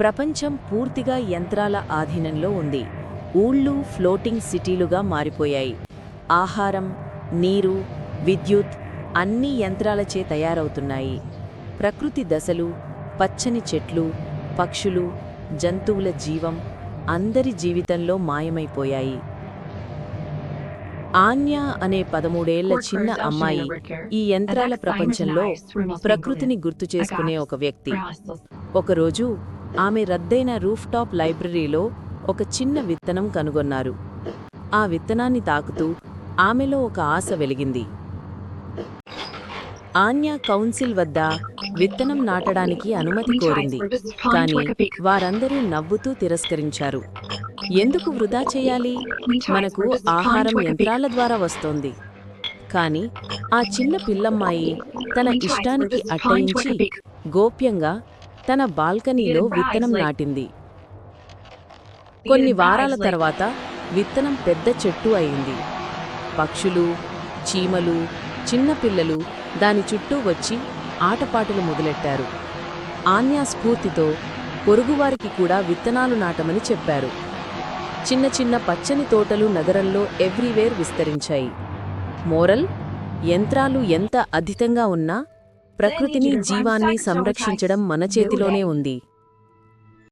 ప్రపంచం పూర్తిగా యంత్రాల ఆధీనంలో ఉంది. ఊళ్ళు ఫ్లోటింగ్ సిటీలుగా మారిపోయాయి. ఆహారం నీరు విద్యుత్ అన్నీ యంత్రాలచే తయారవుతున్నాయి. ప్రకృతి దశలు పచ్చని చెట్లు పక్షులు జంతువుల జీవం అందరి జీవితంలో మాయమైపోయాయి. ఆన్యా అనే పదమూడేళ్ళ చిన్న అమ్మాయి ఈ యంత్రాల ప్రపంచంలో ప్రకృతిని గుర్తు చేసుకునే ఒక వ్యక్తి. ఒకరోజు ఆమె రద్దైన రూఫ్టాప్ లైబ్రరీలో ఒక చిన్న విత్తనం కనుగొన్నారు. ఆ విత్తనాన్ని తాకుతూ ఆమెలో ఒక ఆశ వెలిగింది. ఆన్యా కౌన్సిల్ వద్ద విత్తనం నాటడానికి అనుమతి కోరింది. కానీ వారందరూ నవ్వుతూ తిరస్కరించారు. ఎందుకు వృధా చేయాలి? మనకు ఆహారం యంత్రాల ద్వారా వస్తోంది. కాని ఆ చిన్న పిల్లమ్మాయి తన ఇష్టానికి అట్టయించి గోప్యంగా తన బాల్కనీలో విత్తనం నాటింది. కొన్ని వారాల తర్వాత విత్తనం పెద్ద చెట్టు అయింది. పక్షులు చీమలు చిన్నపిల్లలు దాని చుట్టూ వచ్చి ఆటపాటలు మొదలెట్టారు. ఆన్యా స్ఫూర్తితో పొరుగువారికి కూడా విత్తనాలు నాటమని చెప్పారు. చిన్న చిన్న పచ్చని తోటలు నగరంలో ఎవ్రీవేర్ విస్తరించాయి. మోరల్ యంత్రాలు ఎంత అధితంగా ఉన్నా ప్రకృతిని జీవాన్ని సంరక్షించడం మన చేతిలోనే ఉంది.